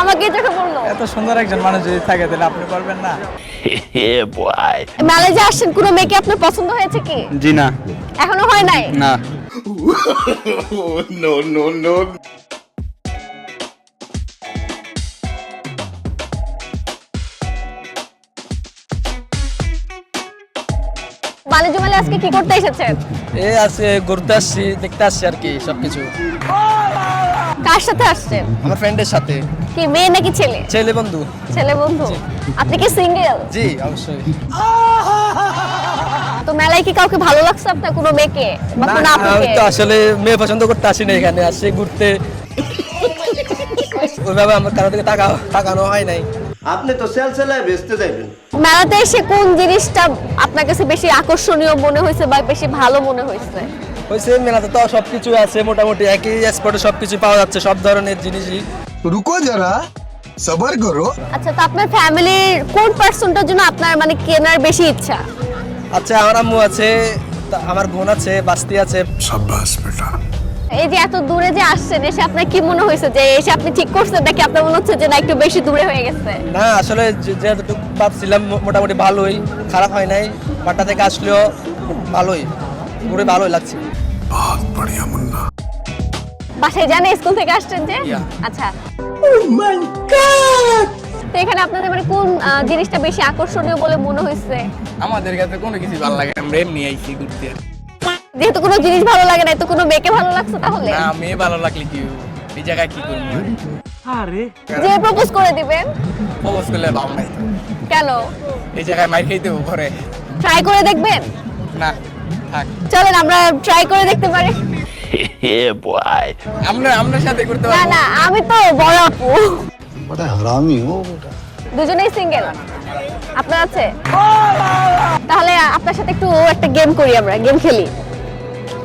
আমাকে চোখে পড়ল এত সুন্দর একজন মানুষ যদি থাকে তাহলে আপনি পারবেন না। মেলায় যে আসছেন কোনো মেয়েকে আপনার পছন্দ হয়েছে কি? জি না। এখনও হয় নাই? না। বাণিজ্য মেলায় আজকে কি করতে এসেছেন? এই আছে ঘুরতে আসছি দেখতে আসছি আর কি সবকিছু। কার সাথে আসছেন? আমার ফ্রেন্ডের সাথে। কি মেয়ে নাকি ছেলে? ছেলে বন্ধু। ছেলে বন্ধু? আপনি কি সিঙ্গেল জি অবশ্যই। তো মেলায় কি কাউকে ভালো লাগছে আপনার কোনো মেয়েকে? বা না, কোনো আমি তো আসলে মেয়ে পছন্দ করতে আসি না এখানে আসে ঘুরতে। ওইভাবে আমার কারও দিকে টাকা তাকানো হয় নাই। আপনি তো সেলসেলায় বেচতে যাবেন মেলাতে এসে কোন জিনিসটা আপনার কাছে বেশি আকর্ষণীয় মনে হয়েছে বা বেশি ভালো মনে হয়েছে? হয়েছে মেলাতে তো সব কিছু আছে মোটামুটি একই স্পটে সব কিছু পাওয়া যাচ্ছে সব ধরনের জিনিসই। রুকো যারা সবার করো। আচ্ছা তো আপনার ফ্যামিলির কোন পার্সনটার জন্য আপনার মানে কেনার বেশি ইচ্ছা? আচ্ছা আমার আম্মু আছে আমার বোন আছে বাস্তি আছে। সাব্বাস বেটা। এই যে এত দূরে যে আসছেন এসে আপনার কি মনে হয়েছে যে এসে আপনি ঠিক করছেন নাকি আপনার মনে হচ্ছে যে না একটু বেশি দূরে হয়ে গেছে? না আসলে ভাবছিলাম মোটামুটি ভালোই খারাপ হয় নাই থেকে আসলেও ভালোই ঘুরে ভালোই লাগছে। বাসায় জানে স্কুল থেকে আসছেন যে? আচ্ছা। oh এখানে আপনাদের মানে কোন জিনিসটা বেশি আকর্ষণীয় বলে মনে হয়েছে? আমাদের কাছে কোনো কিছু ভালো লাগে আমরা এমনি আইসি ঘুরতে। যেহেতু কোনো জিনিস ভালো লাগে না তো কোনো মেয়েকে ভালো লাগছে তাহলে? না মেয়ে ভালো লাগলি কি এই জায়গায় কি করব? আরে। যে প্রপোজ করে দিবেন। প্রপোজ করলে লাভ নাই কেন? এই জায়গায় মাইর খেয়ে দেবো ঘরে। ট্রাই করে দেখবেন? না থাক। চলেন আমরা ট্রাই করে দেখতে পারি। আমরা আমরা সাথে করতে না না আমি তো বড় আপু। বড় হারামি হো দুজনেই সিঙ্গেল আপনার আছে? তাহলে আপনার সাথে একটু একটা গেম করি আমরা গেম খেলি।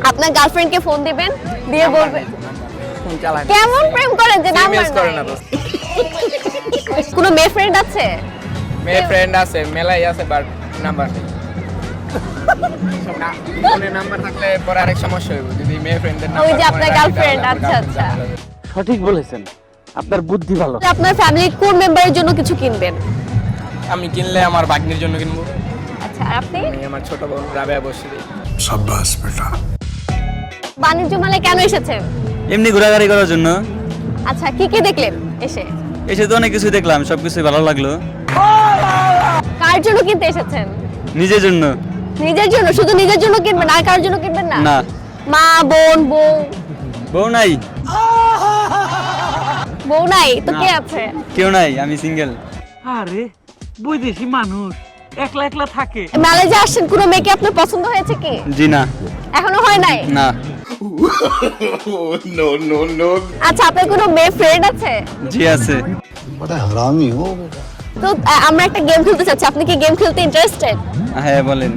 আপনার গার্লফ্রেন্ডকে ফোন দিবেন? দিয়ে বলবেন কেমন প্রেম করেন যে নাম্বার মিস করে না কোনো মেয়ে ফ্রেন্ড আছে? মেয়ে ফ্রেন্ড আছে মেলাই আছে বাট নাম্বার নেই। ফোনে নাম্বার থাকলে পরে আরেক সমস্যা হইব। যদি মেয়ে ফ্রেন্ডের ওই যে আপনার গার্লফ্রেন্ড আচ্ছা আচ্ছা। সঠিক বলেছেন। আপনার বুদ্ধি ভালো। আপনার ফ্যামিলির কোন মেম্বারের জন্য কিছু কিনবেন। আমি কিনলে আমার বাগনির জন্য কিনবো। আচ্ছা আর আপনি? আমি আমার ছোট বোন রাবেয়া বসে সাব্বাস বেটা। বাণিজ্য মেলায় কেন এসেছে? এমনি ঘোরাঘুরি করার জন্য। আচ্ছা কি কি দেখলেন এসে? এসে তো অনেক কিছু দেখলাম সবকিছু ভালো লাগল। কার জন্য কিনতে এসেছেন? নিজের জন্য। নিজের জন্য? শুধু নিজের জন্য কিনবেন আর কার জন্য কিনবেন না? না। মা বোন বউ। বউ নাই। বউ নাই? তো কে আছে? কেউ নাই আমি সিঙ্গেল। আরে বৈদেশি মানুষ। একলা একলা থাকে। মালয়েশিয়া আসছেন কোনো মেয়েকে আপনার পছন্দ হয়েছে কি? জি না। এখনও হয় নাই? না। আচ্ছা আপনার কোনো মেয়ে ফ্রেন্ড আছে? জি আছে। তো আমরা একটা গেম খেলতে চাচ্ছি আপনি কি গেম খেলতে ইন্টারেস্টেড হ্যাঁ বলেন।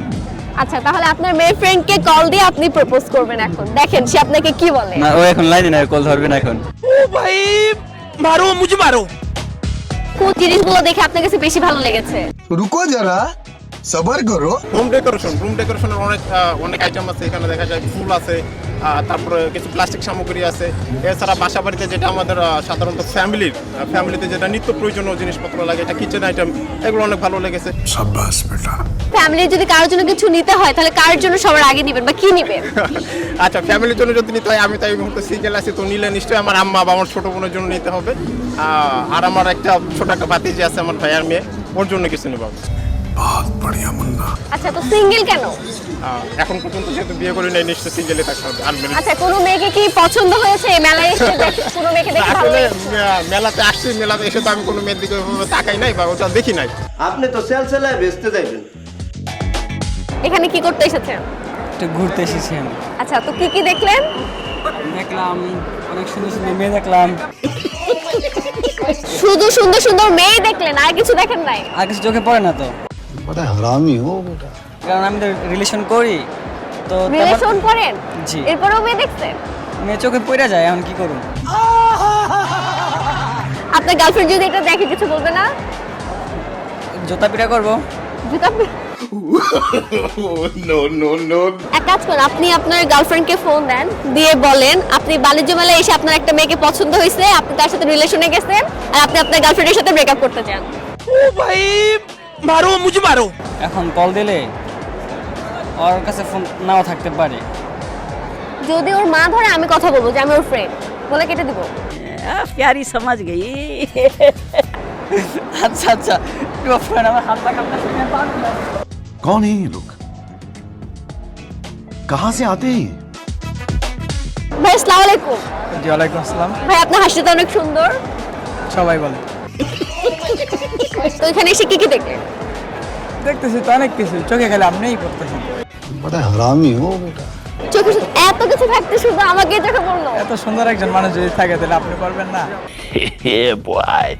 আচ্ছা তাহলে আপনার মেয়ে ফ্রেন্ডকে কল দিয়ে আপনি প্রপোজ করবেন এখন। দেখেন সে আপনাকে কি বলে? না ও এখন লাইনে না কল ধরবে না এখন। ও ভাই মারো মুঝে মারো। কোন জিনিসগুলো দেখে আপনার কাছে বেশি ভালো লেগেছে? রুকো যারা। সবার করো রুম ডেকোরেশন রুম ডেকোরেশনের অনেক অনেক আইটেম আছে। এখানে দেখা যায় ফুল আছে তারপরে কিছু প্লাস্টিক সামগ্রী আছে। এছাড়া বাসা বাড়িতে যেটা আমাদের সাধারণত ফ্যামিলির ফ্যামিলিতে যেটা নিত্য প্রয়োজনীয় জিনিসপত্র লাগে এটা কিচেন আইটেম এগুলো অনেক ভালো লেগেছে। সাব্বাস বেটা। ফ্যামিলি যদি কারোর জন্য কিছু নিতে হয় তাহলে কার জন্য সবার আগে নেবেন বা কি নেবেন? আচ্ছা ফ্যামিলির জন্য যদি নিতে হয় আমি তাই মুহূর্তে সিঙ্গেল আছি তো নিলে নিশ্চয়ই আমার আম্মা বা আমার ছোট বোনের জন্য নিতে হবে। আর আমার একটা ছোট একটা ভাতিজি আছে আমার ভাইয়ার মেয়ে ওর জন্য কিছু নেব বহুত বড়িয়া মুন্না। আচ্ছা তো সিঙ্গেল কেন? এখন পর্যন্ত যেহেতু বিয়ে করি নাই নিশ্চয় সিঙ্গেলই থাকতে আনবেন আচ্ছা কোনো মেয়েকে কি পছন্দ হয়েছে? মেলায় এসে কোনো মেয়েকে দেখে ভালো মেলাতে আসছি মেলাতে এসে তো আমি কোনো মেয়ের দিকে তাকাই নাই বা ওটা দেখি নাই। আপনি তো সেলসেলায় বেচতে যাইবেন। এখানে কি করতে এসেছেন? একটু ঘুরতে এসেছি আমি। আচ্ছা তো কি কি দেখলেন? দেখলাম অনেক সুন্দর সুন্দর মেয়ে দেখলাম। শুধু সুন্দর সুন্দর মেয়ে দেখলেন আর কিছু দেখেন নাই? আর কিছু চোখে পড়ে না তো। কথা হারামি ও বেটা কারণ আমি তো রিলেশন করি তো রিলেশন করেন? জি। মেয়ে দেখছেন? মেয়ে চোখে যায় এখন কি করুন আপনার গার্লফ্রেন্ড যদি এটা দেখে কিছু বলবে না? জুতা পিটা জুতা এক কাজ করুন আপনি আপনার গার্লফ্রেন্ডকে ফোন দেন দিয়ে বলেন আপনি বাণিজ্য মেলায় এসে আপনার একটা মেয়েকে পছন্দ হয়েছে আপনি তার সাথে রিলেশনে গেছেন আর আপনি আপনার গার্লফ্রেন্ডের সাথে ব্রেকআপ করতে চান ও ভাই এখন কল দিলে ওর কাছে ফোন নাও থাকতে পারে যদি ওর মা ধরে আমি কথা বলবো যে আমি ওর ফ্রেন্ড বলে কেটে দিব प्यारी समझ गई আচ্ছা আচ্ছা তোমার ফ্রেন্ড আমার হাত লাগাতে कौन है ये लोग कहां से आते हैं ये? ভাই আসসালামু আলাইকুম জি ওয়ালাইকুম আসসালাম ভাই আপনার হাসিটা অনেক সুন্দর সবাই বলে তো এখানে এসে কি কি দেখলেন দেখতেছি তো অনেক কিছু। চোখে গেলে আপনিই করতেছেন বড় হারামি ও বেটা। এত কিছু থাকতে শুধু আমাকে চোখে পড়ল এত সুন্দর একজন মানুষ যদি থাকে তাহলে আপনি করবেন না। হে বয়